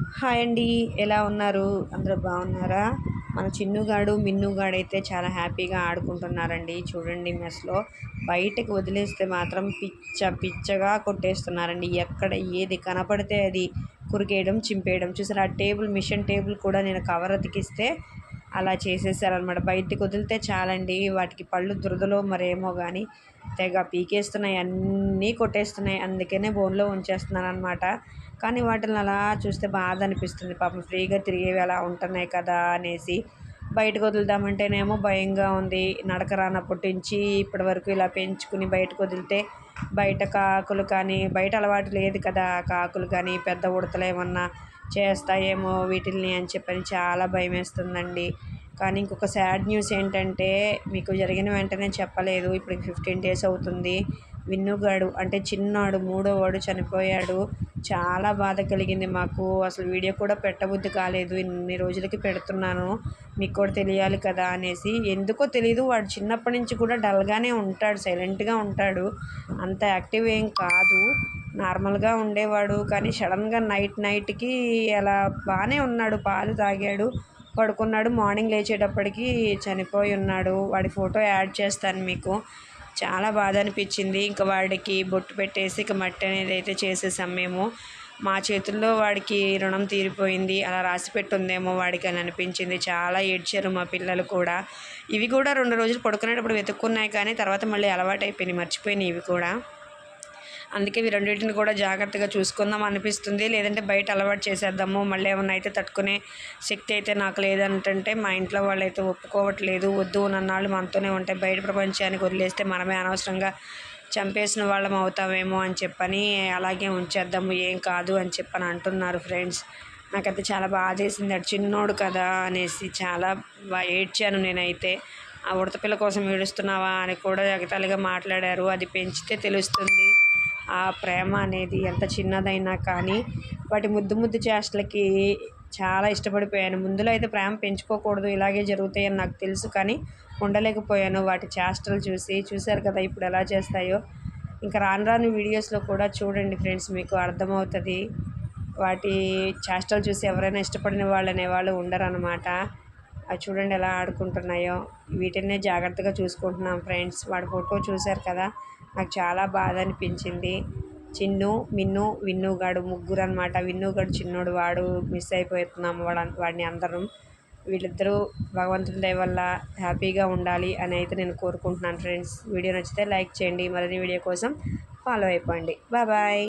Hi అండి ఎలా ఉన్నారు? అందరూ బాగున్నారా? మన చిన్నుగాడు మిన్నుగాడు అయితే చాలా హ్యాపీగా ఆడుకుంటున్నారండి. చూడండి మెస్లో బయటకు వదిలేస్తే మాత్రం పిచ్చ పిచ్చగా కొట్టేస్తున్నారండి. ఎక్కడ ఏది కనపడితే అది కురికేయడం చింపేయడం. చూసారు ఆ టేబుల్ మిషన్ టేబుల్ కూడా నేను కవర్ అతికిస్తే అలా చేసేసారనమాట బయటికి వదిలితే చాలండి వాటికి పళ్ళు దురదలో మరేమో కానీ తెగ పీకేస్తున్నాయి అన్నీ కొట్టేస్తున్నాయి అందుకనే బోన్లో ఉంచేస్తున్నాను అనమాట కానీ వాటిని అలా చూస్తే బాధ అనిపిస్తుంది పాపం ఫ్రీగా తిరిగేవి అలా ఉంటున్నాయి కదా అనేసి. బయటకు వదులుదామంటేనేమో భయంగా ఉంది. నడక రానప్పటి నుంచి ఇప్పటి వరకు ఇలా పెంచుకుని బయటకు వదిలితే బయట కాకులు కానీ బయట అలవాటు లేదు కదా. కాకులు కానీ పెద్ద ఉడతలు ఏమన్నా చేస్తాయేమో వీటిల్ని అని చెప్పని చాలా భయం వేస్తుందండి కానీ ఇంకొక సాడ్ న్యూస్ ఏంటంటే మీకు జరిగిన వెంటనే చెప్పలేదు. ఇప్పుడు ఫిఫ్టీన్ డేస్ అవుతుంది. విన్నుగాడు. అంటే చిన్నాడు మూడో వాడు చనిపోయాడు. చాలా బాధ కలిగింది మాకు. అసలు వీడియో కూడా పెట్టబుద్ధి కాలేదు. ఇన్ని రోజులకి పెడుతున్నాను. మీకు కూడా తెలియాలి కదా అనేసి. ఎందుకో తెలియదు వాడు చిన్నప్పటి నుంచి కూడా డల్గానే ఉంటాడు. సైలెంట్గా ఉంటాడు. అంత యాక్టివ్ ఏం కాదు. నార్మల్గా ఉండేవాడు. కానీ సడన్గా నైట్ నైట్కి అలా బాగానే ఉన్నాడు. పాలు తాగాడు. పడుకున్నాడు. మార్నింగ్ లేచేటప్పటికి చనిపోయి ఉన్నాడు. వాడి ఫోటో యాడ్ చేస్తాను మీకు. చాలా బాధ అనిపించింది ఇంకా వాడికి బొట్టు పెట్టేసి ఇక మట్టి అనేది అయితే చేసేసాం మేము. మా చేతుల్లో వాడికి రుణం తీరిపోయింది. అలా రాసి పెట్టుందేమో వాడికి అని అనిపించింది. చాలా ఏడ్చారు మా పిల్లలు కూడా. ఇవి కూడా రెండు రోజులు పడుకునేటప్పుడు వెతుక్కున్నాయి కానీ తర్వాత మళ్ళీ అలవాటు అయిపోయినాయి మర్చిపోయినాయి ఇవి కూడా. అందుకే ఇవి రెండింటిని కూడా జాగ్రత్తగా చూసుకుందాం అనిపిస్తుంది. లేదంటే బయట అలవాటు చేసేద్దాము. మళ్ళీ ఏమన్నా అయితే తట్టుకునే శక్తి అయితే నాకు లేదంటే మా ఇంట్లో వాళ్ళు అయితే ఒప్పుకోవట్లేదు. వద్దు నన్నాళ్ళు మనతోనే ఉంటాయి బయట ప్రపంచానికి వదిలేస్తే మనమే అనవసరంగా చంపేసిన వాళ్ళం అవుతామేమో అని చెప్పని అలాగే ఉంచేద్దాము. ఏం కాదు అని చెప్పని అంటున్నారు ఫ్రెండ్స్. నాకైతే చాలా బాధ చేసింది అటు చిన్నోడు కదా అనేసి చాలా ఏడ్చాను నేనైతే. ఆ ఉడతపిల్ల కోసం ఏడుస్తున్నావా? అని కూడా ఎగతాళిగా మాట్లాడారు. అది పెంచితే తెలుస్తుంది. ఆ ప్రేమ అనేది ఎంత చిన్నదైనా కానీ వాటి ముద్దు ముద్దు చేష్టలకి చాలా ఇష్టపడిపోయాను. ముందులో అయితే ప్రేమ పెంచుకోకూడదు ఇలాగే జరుగుతాయని నాకు తెలుసు కానీ ఉండలేకపోయాను. వాటి చేష్టలు చూసి చూశారు కదా ఇప్పుడు ఎలా చేస్తాయో. ఇంకా రాను రాను వీడియోస్లో కూడా చూడండి ఫ్రెండ్స్ మీకు అర్థమవుతుంది. వాటి చేష్టలు చూసి ఎవరైనా ఇష్టపడిన వాళ్ళు అనేవాళ్ళు ఉండరు అనమాట అవి చూడండి ఎలా ఆడుకుంటున్నాయో. వీటినే జాగ్రత్తగా చూసుకుంటున్నాం ఫ్రెండ్స్. వాడి ఫోటో చూశారు కదా. నాకు చాలా బాధ అనిపించింది. చిన్ను మిన్ను విన్నుగాడు ముగ్గురు అనమాట విన్నుగాడు చిన్నోడు వాడు మిస్ అయిపోతున్నాం వాడు వాడిని అందరం. వీళ్ళిద్దరూ భగవంతుని దయ వల్ల హ్యాపీగా ఉండాలి అని అయితే నేను కోరుకుంటున్నాను ఫ్రెండ్స్. వీడియో నచ్చితే లైక్ చేయండి. మరిన్ని వీడియో కోసం ఫాలో అయిపోండి. Bye bye.